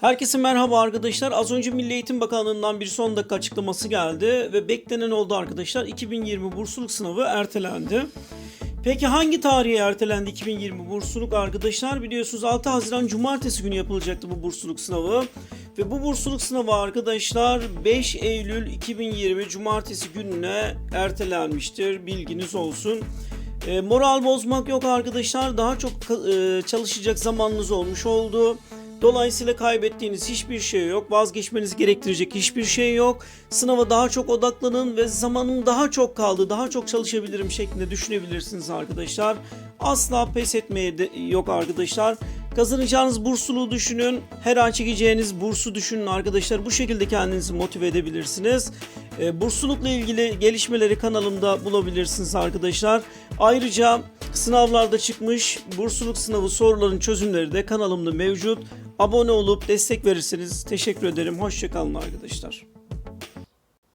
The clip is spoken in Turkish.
Herkese merhaba arkadaşlar. Az önce Milli Eğitim Bakanlığı'ndan bir son dakika açıklaması geldi ve beklenen oldu arkadaşlar. 2020 bursluluk sınavı ertelendi. Peki hangi tarihe ertelendi 2020 bursluluk arkadaşlar? Biliyorsunuz 6 Haziran Cumartesi günü yapılacaktı bu bursluluk sınavı. Ve bu bursluluk sınavı arkadaşlar 5 Eylül 2020 Cumartesi gününe ertelenmiştir. Bilginiz olsun. E, moral bozmak yok arkadaşlar. Daha çok e, çalışacak zamanınız olmuş oldu. Dolayısıyla kaybettiğiniz hiçbir şey yok. Vazgeçmenizi gerektirecek hiçbir şey yok. Sınava daha çok odaklanın ve zamanın daha çok kaldı. Daha çok çalışabilirim şeklinde düşünebilirsiniz arkadaşlar. Asla pes etmeye de yok arkadaşlar. Kazanacağınız bursulu düşünün. Her ay çekeceğiniz bursu düşünün arkadaşlar. Bu şekilde kendinizi motive edebilirsiniz. E, burslulukla ilgili gelişmeleri kanalımda bulabilirsiniz arkadaşlar. Ayrıca sınavlarda çıkmış bursluluk sınavı soruların çözümleri de kanalımda mevcut. Abone olup destek verirseniz teşekkür ederim. Hoşçakalın arkadaşlar.